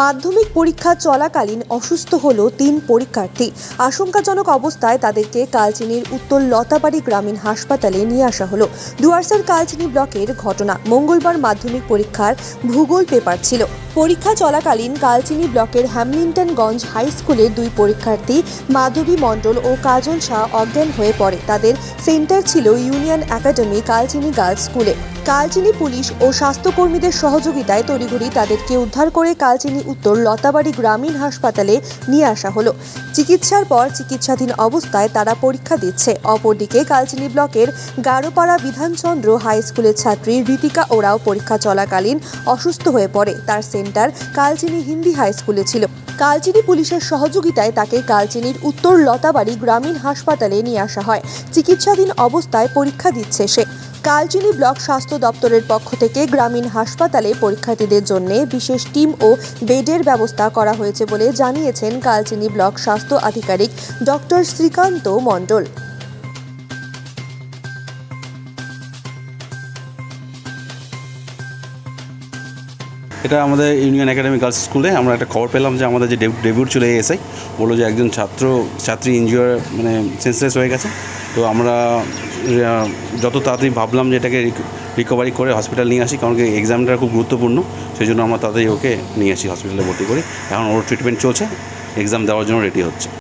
মাধ্যমিক পরীক্ষা চলাকালীন অসুস্থ হল তিন পরীক্ষার্থী। আশঙ্কাজনক অবস্থায় তাদেরকে কালচিনির উত্তর লতাবাড়ি গ্রামীণ হাসপাতালে নিয়ে আসা হলো। ডুয়ার্সের কালচিনি ব্লকের ঘটনা মঙ্গলবার মাধ্যমিক পরীক্ষার ভূগোল পেপার ছিল। পরীক্ষা চলাকালীন কালচিনি ব্লকের হ্যামলিন্টনগঞ্জ হাই স্কুলের দুই পরীক্ষার্থী মাধবী মণ্ডল ও কাজল শাহ অজ্ঞান হয়ে পড়ে। তাদের সেন্টার ছিল ইউনিয়ন একাডেমি কালচিনি গার্লস স্কুলে। কালচিনি পুলিশ ও স্বাস্থ্যকর্মীদের সহযোগিতায় তড়িঘড়ি তাদেরকে উদ্ধার করে কালচিনি উত্তর লতাবাড়ি গ্রামীণ হাসপাতালে নিয়ে আসা হলো। চিকিৎসার পর চিকিৎসাধীন অবস্থায় তারা পরীক্ষা দিচ্ছে। অপরদিকে কালচিনি ব্লকের গারোপাড়া বিধানচন্দ্র হাই স্কুলের ছাত্রী রীতিকা ওরাও পরীক্ষা চলাকালীন অসুস্থ হয়ে পড়ে। তার সেন্টার কালচিনি হিন্দি হাই স্কুলে ছিল। কালচিনি পুলিশের সহযোগিতায় তাকে কালচিনির উত্তর লতাবাড়ি গ্রামীণ হাসপাতালে নিয়ে আসা হয়। চিকিৎসাধীন অবস্থায় পরীক্ষা দিচ্ছে সে। কালচিনি ব্লক স্বাস্থ্য দপ্তরের পক্ষ থেকে গ্রামীণ হাসপাতালে পরীক্ষার্থীদের জন্য বিশেষ টিম ও বেডের ব্যবস্থা করা হয়েছে বলে জানিয়েছেন কালচিনি ব্লক স্বাস্থ্য আধিকারিক ডক্টর শ্রীকান্ত মণ্ডল। এটা আমাদের ইউনিয়ন একাডেমি গার্লস স্কুলে আমরা একটা খবর পেলাম যে আমাদের যে ডেবিউট চলে এসে বলল যে একজন ছাত্র, ছাত্রী ইঞ্জিওর মানে সেন্সলেস হয়ে গেছে। তো আমরা যত তাড়াতাড়ি ভাবলাম যে এটাকে রিকভারি করে হসপিটাল নিয়ে আসি, কারণ কি এক্সামটা খুব গুরুত্বপূর্ণ সেই জন্য আমরা তাড়াতাড়ি ওকে নিয়ে আসি হসপিটালে ভর্তি করি। এখন ওর ট্রিটমেন্ট চলছে এক্সাম দেওয়ার জন্য রেডি হচ্ছে।